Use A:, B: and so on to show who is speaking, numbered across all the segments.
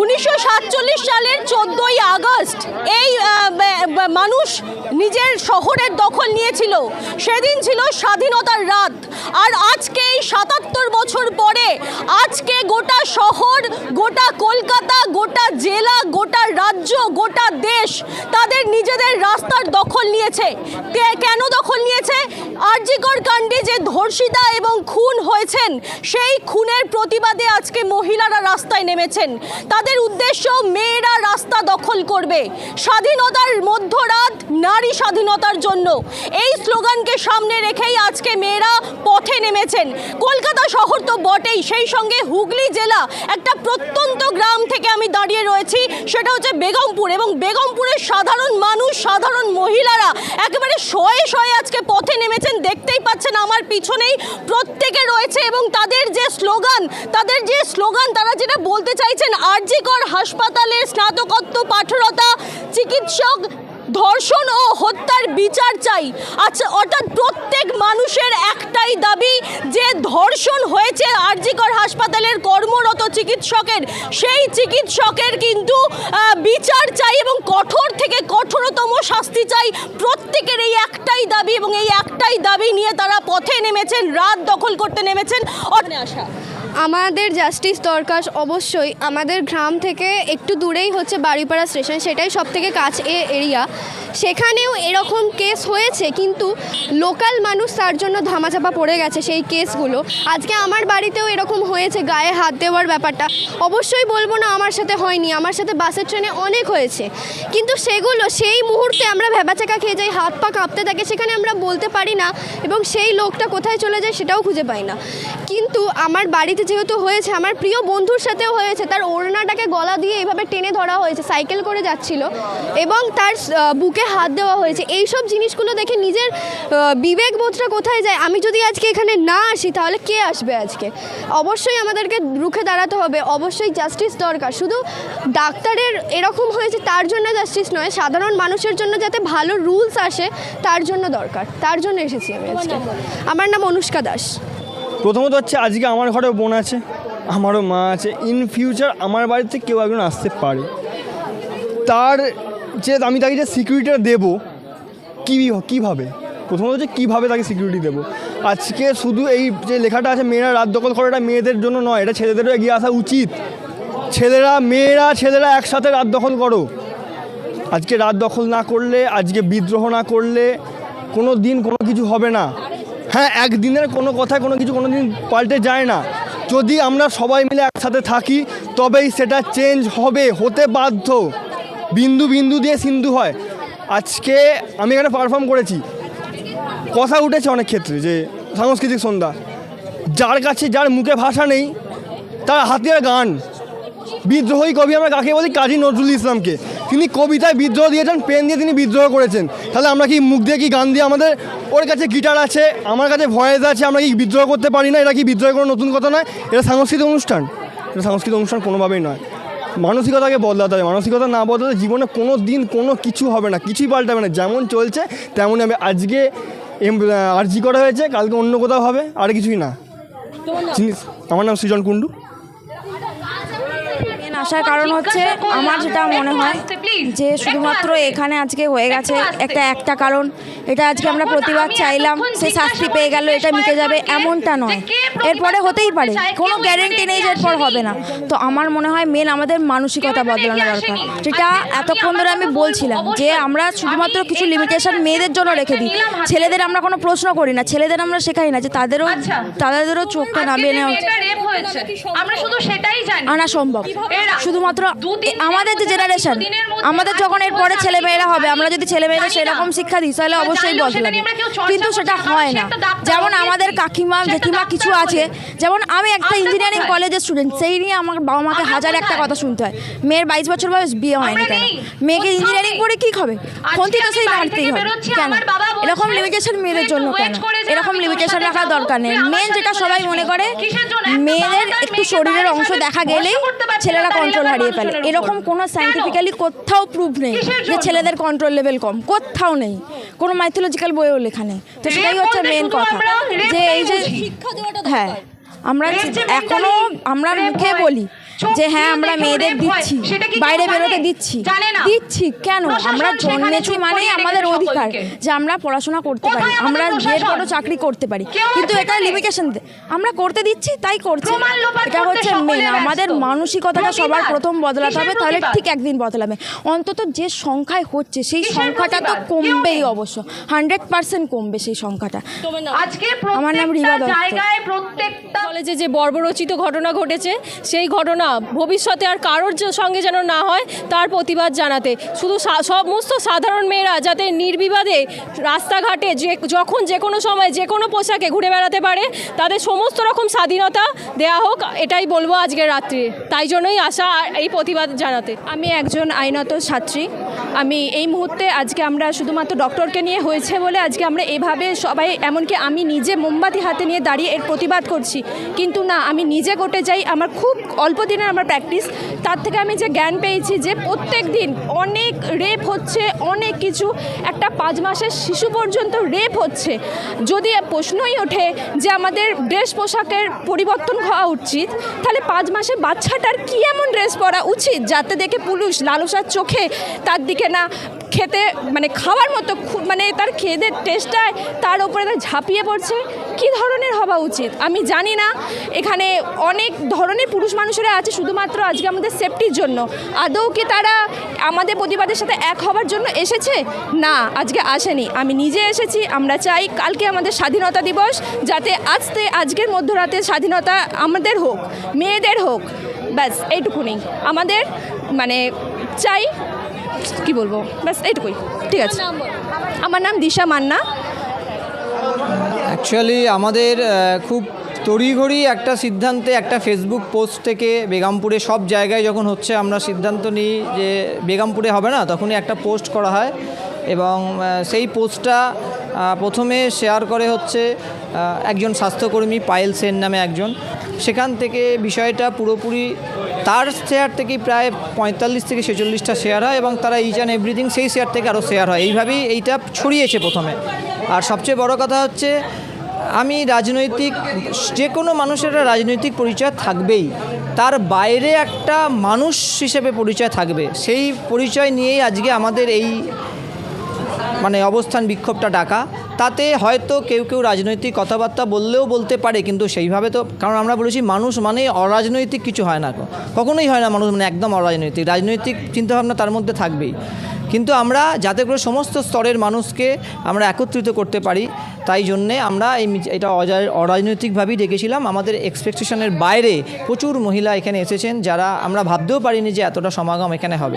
A: উনিশশো সাতচল্লিশ সালের চোদ্দোই আগস্ট এই মানুষ নিজের শহরের দখল নিয়েছিল। সেদিন ছিল স্বাধীনতার রাত। আর আজকে এই সাতাত্তর বছর পরে আজকে গোটা শহর, গোটা কলকাতা, গোটা জেলা, গোটা রাজ্য, গোটা দেশ তাদের নিজেদের রাস্তার দখল নিয়েছে। কেন দখল নিয়েছে? আরজিকর কাণ্ডে যে ধর্ষিতা এবং খুন হয়েছেন, সেই খুনের প্রতিবাদে আজকে মহিলারা রাস্তায় নেমেছেন। তাদের উদ্দেশ্য মেয়েরা রাস্তা দখল করবে। স্বাধীনতার মধ্যরাত নারী স্বাধীনতার জন্য। এই স্লোগানকে সামনে রেখেই আজকে মেয়েরা পথে নেমেছেন। কলকাতা শহর তো বটেই। সেই সঙ্গে হুগলি জেলা একটা প্রত্যন্ত গ্রাম থেকে আমি দাঁড়িয়ে রয়েছি। সেটা হচ্ছে বেগমপুর এবং বেগমপুরের সাধারণ মানুষ, সাধারণ মহিলারা একেবারে শয়ে শয়ে আজকে পথে নেমেছেন। দেখতেই পাচ্ছেন আমার পিছনেই প্রত্যেকে রয়েছে এবং তাদের যে স্লোগান, তাদের যে স্লোগান, তারা যেটা বলতে চাইছেন, আরজিকর হাসপাতালের স্নাতকোত্তর পাঠরতা, চিকিৎসক ধর্ষণ ও হত্যার বিচার চাই। আচ্ছা অর্থাৎ প্রত্যেক মানুষের একটাই দাবি, যে ধর্ষণ হয়েছে আরজিকর হাসপাতালের কর্মরত চিকিৎসকের, সেই চিকিৎসকের কিন্তু বিচার চাই এবং কঠোর থেকে কঠোরতম শাস্তি চাই। প্রত্যেকের এই একটাই দাবি এবং এই একটাই দাবি নিয়ে তারা পথে নেমেছেন, রাত দখল করতে নেমেছেন।
B: আমাদের জাস্টিস দরকার অবশ্যই। আমাদের গ্রাম থেকে একটু দূরেই হচ্ছে বাড়িপাড়া স্টেশন, সেটাই সব থেকে কাছে এরিয়া। সেখানেও এরকম কেস হয়েছে, কিন্তু লোকাল মানুষ তার জন্য ধামাচাপা পড়ে গেছে সেই কেসগুলো। আজকে আমার বাড়িতেও এরকম হয়েছে, গায়ে হাত দেওয়ার ব্যাপারটা। অবশ্যই বলব না আমার সাথে হয়নি, আমার সাথে বাসের ট্রেনে অনেক হয়েছে। কিন্তু সেগুলো, সেই মুহূর্তে আমরা ভেবাচাকা খেয়ে যাই, হাত পা কাঁপতে থাকে, সেখানে আমরা বলতে পারি না এবং সেই লোকটা কোথায় চলে যায় সেটাও খুঁজে পাই না। কিন্তু আমার বাড়িতে যেহেতু হয়েছে আমার প্রিয় বন্ধুর সাথেও হয়েছে তার ওড়নাটাকে গলা দিয়ে এইভাবে টেনে ধরা হয়েছে সাইকেল করে যাচ্ছিল এবং তার বুকে হাত দেওয়া হয়েছে। এই সব জিনিসগুলো দেখে নিজের আহ, বিবেকবোধটা কোথায় যায়? আমি যদি আজকে এখানে না আসি তাহলে কে আসবে আজকে? অবশ্যই আমাদেরকে রুখে দাঁড়াতে হবে। অবশ্যই জাস্টিস দরকার। শুধু ডাক্তারের এরকম হয়েছে তার জন্য জাস্টিস নয় সাধারণ মানুষের জন্য যাতে ভালো রুলস আসে তার জন্য দরকার। তার জন্য এসেছি আমি আজকে। আমার নাম অনুষ্কা দাস।
C: প্রথমত হচ্ছে আজকে আমার ঘরেও বোন আছে, আমারও মা আছে। ইন ফিউচার আমার বাড়িতে কেউ একজন আসতে পারে। তার যে আমি তাকে যে সিকিউরিটিটা দেবো, কী, কীভাবে? প্রথমত হচ্ছে কীভাবে তাকে সিকিউরিটি দেবো? আজকে শুধু এই যে লেখাটা আছে, মেয়েরা রাত দখল করে এটা মেয়েদের জন্য নয়, এটা ছেলেদেরও এগিয়ে আসা উচিত। ছেলেরা, মেয়েরা, ছেলেরা একসাথে রাত দখল করো। আজকে রাত দখল না করলে, আজকে বিদ্রোহ না করলে কোনো দিন কোনো কিছু হবে না। হ্যাঁ একদিনের কোনো কথায় কোনো কিছু কোনো দিন পাল্টে যায় না। যদি আমরা সবাই মিলে একসাথে থাকি, তবেই সেটা চেঞ্জ হবে, হতে বাধ্য। বিন্দু বিন্দু দিয়ে সিন্ধু হয়। আজকে আমি এখানে পারফর্ম করেছি। কথা উঠেছে অনেক ক্ষেত্রে যে সাংস্কৃতিক সন্ধ্যা। যার কাছে যার মুখে ভাষা নেই, তার হাতিয়ার গান। বিদ্রোহী কবি আমরা কাকে বলি? কাজী নজরুল ইসলামকে। তিনি কবিতায় বিদ্রোহ দিয়েছেন পেন দিয়ে তিনি বিদ্রোহ করেছেন। তাহলে আমরা কি মুখ দিয়ে কি গান দিয়ে আমাদের ওর কাছে গিটার আছে আমার কাছে ভয়েস আছে আমরা কি বিদ্রোহ করতে পারি না? এটা কি বিদ্রোহ কোনো নতুন কথা নয়? এটা সাংস্কৃতিক অনুষ্ঠান। এটা সাংস্কৃতিক অনুষ্ঠান কোনোভাবেই নয়। মানসিকতাকে বদলাতে হবে। মানসিকতা না বদলাতে জীবনে কোনো দিন কোনো কিছু হবে না। কিছুই পাল্টাবে না। যেমন চলছে তেমনই হবে। আজকে আরজি করা হয়েছে কালকে অন্য কোথাও হবে আর কিছুই না। জিনিস আমার নাম সৃজন কুণ্ডু।
D: আসার কারণ হচ্ছে আমার যেটা মনে হয় যে শুধুমাত্র এখানে আজকে হয়ে গেছে একটা একটা কারণ। এটা আজকে আমরা প্রতিবাদ চাইলাম সে শাস্তি পেয়ে গেল এটা মিটে যাবে এমনটা নয়। এরপরে হতেই পারে কোনো গ্যারেন্টি নেই যে এরপর হবে না। তো আমার মনে হয় মেন আমাদের মানসিকতা বদলানো দরকার। যেটা এতক্ষণ ধরে আমি বলছিলাম যে আমরা শুধুমাত্র কিছু লিমিটেশন মেয়েদের জন্য রেখে দিই। ছেলেদের আমরা কোনো প্রশ্ন করি না ছেলেদের আমরা শেখাই না যে তাদেরও
E: আচ্ছা।
D: তাদেরও চোখটা নামিয়ে নেওয়া
E: হয়েছে আমরা শুধু সেটাই জানি।
D: আনা সম্ভব। শুধুমাত্র আমাদের যে
E: থেকে
D: জেনারেশন আমাদের যখন এরপরে
E: আজীবন
D: ছেলে মেয়েরা হবে আমরা যদি ছেলে মেয়েদের সেরকম শিক্ষা দিই তাহলে অবশ্যই বদলাবে কিন্তু সেটা হয় না। যেমন আমাদের কাকিমা জেঠিমা কিছু আছে। যেমন আমি একটা ইঞ্জিনিয়ারিং? কলেজের স্টুডেন্ট সেই নিয়ে আমার বাবা মাকে হাজার একটা কথা শুনতে হয়। মেয়ের বাইশ বছর বয়স বিয়ে হয়নি কেন? মেয়েকে ইঞ্জিনিয়ারিং পড়ে কি হবে? খন্তি তো সেই মারতেই হবে। কেন? এরকম লিমিটেশন মেয়েদের জন্য কেন? এরকম লিমিটেশন রাখার দরকার নেই। মেন যেটা সবাই মনে করে মেয়েদের একটু শরীরের অংশ দেখা গেলেই ছেলেরা কন্ট্রোল হারিয়ে ফেলে। এরকম কোনো সাইন্টিফিক্যালি কোথাও প্রুফ নেই যে ছেলেদের কন্ট্রোল লেভেল কম কোথাও নেই। কোনো মাইথোলজিক্যাল বইও লেখা নেই। তো সেটাই হচ্ছে মেন কথা। যে এই যে
E: বুঝি।
A: শিক্ষা দেওয়াটা
D: হ্যাঁ আমরা
E: Rape যে এখনও
D: আমরা মুখে বলি যে হ্যাঁ আমরা মেয়েদের দিচ্ছি বাইরে বেরোতে দিচ্ছি। দিচ্ছি কেন? আমরা জন্মেছি মানে আমাদের অধিকার যে আমরা পড়াশোনা করতে পারি আমরা বিয়ের? পরও চাকরি করতে পারি। কিন্তু এটা
E: এখানে?
D: লিমিটেশন আমরা করতে দিচ্ছি তাই করছি। এটা হচ্ছে মেন আমাদের মানসিকতাটা সবার প্রথম বদলাতে হবে তাহলে ঠিক একদিন বদলাবে। অন্তত যে সংখ্যায় হচ্ছে সেই সংখ্যাটা তো কমবেই অবশ্য। হান্ড্রেড পার্সেন্ট কমবে সেই সংখ্যাটা।
E: আজকে
D: আমার নাম রিবা।
E: জায়গায় প্রত্যেকটা
A: কলেজে যে বর্বরচিত ঘটনা ঘটেছে সেই ঘটনা ভবিষ্যতে আর কারোর সঙ্গে যেন না হয়, তার প্রতিবাদ জানাতে। শুধু সমস্ত সাধারণ মেয়েরা যাতে নির্বিবাদে রাস্তাঘাটে যে যখন যে কোনো সময় যে কোনো পোশাকে ঘুরে বেড়াতে পারে, তাদের সমস্ত রকম স্বাধীনতা দেয়া হোক, এটাই বলব আজকের রাত্রে তাই জন্যই আসা এই প্রতিবাদ জানাতে।
F: আমি একজন আইনত ছাত্রী। আমি এই মুহূর্তে আজকে আমরা শুধুমাত্র ডক্টরকে নিয়ে হয়েছে বলে আজকে আমরা এভাবে সবাই, এমনকি আমি নিজে মোমবাতি হাতে নিয়ে দাঁড়িয়ে এর প্রতিবাদ করছি। কিন্তু না, আমি নিজে কোর্টে যাই, আমার খুব অল্প দিনের আমার প্র্যাকটিস তার থেকে আমি যে জ্ঞান পেয়েছি যে প্রত্যেক দিন অনেক রেপ হচ্ছে, অনেক কিছু, একটা পাঁচ মাসের শিশু পর্যন্ত রেপ হচ্ছে। যদি প্রশ্নই ওঠে যে আমাদের ড্রেস পোশাকের পরিবর্তন হওয়া উচিত, তাহলে পাঁচ মাসে বাচ্চাটার কি এমন ড্রেস পরা উচিত? যাতে দেখে পুলিশ লালসার চোখে তার দিকে না খেতে মানে খাওয়ার মতো মানে তার খেদের টেস্টটায় তার উপরে তার ঝাঁপিয়ে পড়ছে। কি ধরনের হওয়া উচিত? আমি জানি না। এখানে অনেক ধরনের পুরুষ মানুষেরা আছে, শুধুমাত্র আজকে আমাদের সেফটির জন্য। আদৌ কি তারা আমাদের প্রতিবাদের সাথে এক হওয়ার জন্য এসেছে? না, আজকে আসেনি। আমি নিজে এসেছি, আমরা চাই কালকে আমাদের স্বাধীনতা দিবস, যাতে আজতে, আজকের মধ্যরাতে স্বাধীনতা আমাদের হোক, মেয়েদের হোক। ব্যাস, এইটুকুনি। আমাদের মানে চাই কি বলব? ব্যাস, এইটুকুই। ঠিক আছে। আমার নাম দিশা মান্না।
G: অ্যাকচুয়ালি আমাদের খুব তড়িঘড়ি একটা সিদ্ধান্তে, একটা ফেসবুক পোস্ট থেকে বেগামপুরে সব জায়গায় যখন হচ্ছে আমরা সিদ্ধান্ত নিই যে বেগামপুরে হবে না, তখনই একটা পোস্ট করা হয়। এবং সেই পোস্টটা প্রথমে শেয়ার করে হচ্ছে একজন স্বাস্থ্যকর্মী পায়েল সেন নামে একজন। সেখান থেকে বিষয়টা পুরোপুরি তার শেয়ার থেকে প্রায় পঁয়তাল্লিশ থেকে ছেচল্লিশটা শেয়ার হয় এবং তারা ইচ অ্যান্ড এভরিথিং সেই শেয়ার থেকে আরও শেয়ার হয়। এইভাবেই এইটা ছড়িয়েছে প্রথমে। আর সবচেয়ে বড় কথা হচ্ছে, আমি রাজনৈতিক, যে কোনো মানুষের রাজনৈতিক পরিচয় থাকবেই। তার বাইরে একটা মানুষ হিসেবে পরিচয় থাকবে। সেই পরিচয় নিয়েই আজকে আমাদের এই মানে অবস্থান বিক্ষোভটা ডাকা। তাতে হয়তো কেউ কেউ রাজনৈতিক কথাবার্তা বললেও বলতে পারে, কিন্তু সেইভাবে তো, কারণ আমরা বলেছি মানুষ মানে অরাজনৈতিক কিছু হয় না, কখনোই হয় না মানুষ মানে একদম অরাজনৈতিক, রাজনৈতিক চিন্তাভাবনা তার মধ্যে থাকবেই। কিন্তু আমরা যাতে করে সমস্ত স্তরের মানুষকে আমরা একত্রিত করতে পারি, তাই জন্যে আমরা এই এটা অরাজনৈতিকভাবেই ডেকেছিলাম। আমাদের এক্সপেকটেশনের বাইরে প্রচুর মহিলা এখানে এসেছেন, যারা আমরা ভাবতেও পারিনি যে এতটা সমাগম এখানে হবে।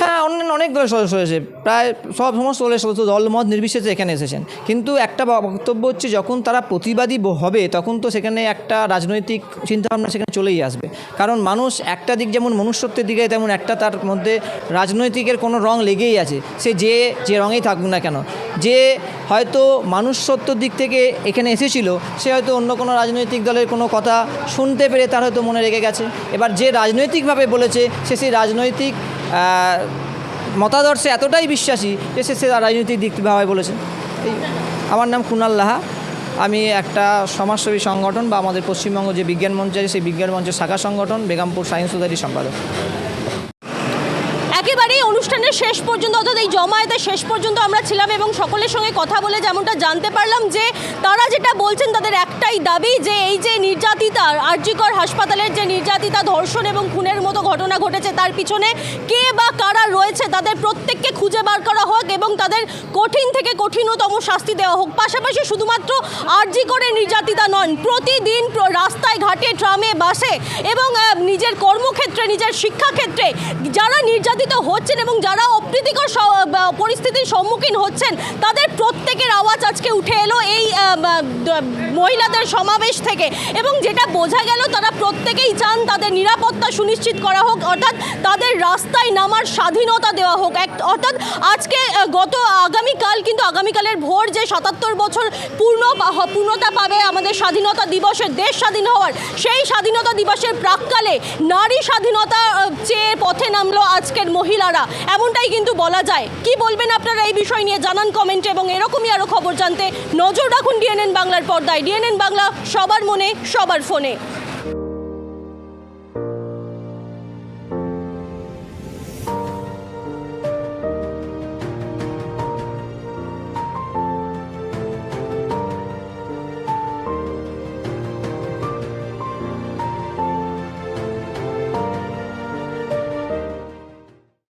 G: হ্যাঁ অন্যান্য অনেক দলের সদস্য হয়েছে। প্রায় সব সমস্ত দলের সদস্য দলমত নির্বিশেষে এখানে এসেছেন। কিন্তু একটা বক্তব্য হচ্ছে, যখন তারা প্রতিবাদী হবে, তখন তো সেখানে একটা রাজনৈতিক চিন্তাভাবনা সেখানে চলেই আসবে। কারণ মানুষ একটা দিক যেমন মনুষ্যত্বের দিকে, তেমন একটা তার মধ্যে রাজনৈতিকের কোনো রং লেগেই আছে। সে যে যে রঙেই থাকুক না কেন। যে হয়তো মানুষত্বর দিক থেকে এখানে এসেছিল, সে হয়তো অন্য কোনো রাজনৈতিক দলের কোনো কথা শুনতে পেরে তার হয়তো মনে রেগে গেছে। এবার যে রাজনৈতিকভাবে বলেছে, সে সেই রাজনৈতিক মতাদর্শে এতটাই বিশ্বাসী যে সে রাজনৈতিক ভাবে বলেছেন এই আমার নাম কুনাল লাহা। আমি একটা সমাজসেবী সংগঠন বা আমাদের পশ্চিমবঙ্গ যে বিজ্ঞান মঞ্চ আছে, সেই বিজ্ঞান মঞ্চের শাখা সংগঠন, বেগামপুর সায়েন্স সোসাইটির সম্পাদক।
A: শেষ পর্যন্ত, অর্থাৎ এই জমায়েতে শেষ পর্যন্ত আমরা ছিলাম এবং সকলের সঙ্গে কথা বলে যেমনটা জানতে পারলাম যে তারা যেটা বলছেন তাদের একটাই দাবি যে এই যে নির্যাতিতা, আরজিকর হাসপাতালের যে নির্যাতিতা, ধর্ষণ এবং খুনের মতো ঘটনা ঘটেছে, তার পিছনে কে বা কারা রয়েছে, তাদের প্রত্যেককে খুঁজে বার করা হোক এবং তাদের কঠিন থেকে কঠিনতম শাস্তি দেওয়া হোক। পাশাপাশি শুধুমাত্র আরজি করে নির্যাতিতা নন, প্রতিদিন রাস্তায়, ঘাটে, ট্রামে, বাসে এবং নিজের কর্মক্ষেত্রে, নিজের শিক্ষাক্ষেত্রে যারা নির্যাতিত হচ্ছেন এবং যারা অপ্রীতিকর পরিস্থিতির সম্মুখীন হচ্ছেন, তাদের প্রত্যেকের আওয়াজ আজকে উঠে এলো এই মহিলাদের সমাবেশ থেকে। এবং যেটা বোঝা গেল, তারা প্রত্যেকেই চান তাদের নিরাপত্তা সুনিশ্চিত করা হোক, অর্থাৎ তাদের রাস্তায় নামার স্বাধীনতা দেওয়া হোক। এক, অর্থাৎ আজকে গত আগামীকাল কিন্তু আগামীকালের ভোর যে সাতাত্তর বছর পূর্ণ পূর্ণতা পাবে আমাদের স্বাধীনতা দিবসের, দেশ স্বাধীন হওয়ার, সেই স্বাধীনতা দিবসের প্রাককালে নারী স্বাধীনতা চেয়ে পথে নামলো আজকের মহিলারা। এমনটাই কিন্তু বলা যায়। কি বলবেন আপনারা এই বিষয় নিয়ে? জানান কমেন্টে এবং এরকমই আরও খবর জানতে নজর রাখুন ডিএনএন বাংলার পর্দায়। ডিএনএন বাংলা সবার মনে, সবার ফোনে।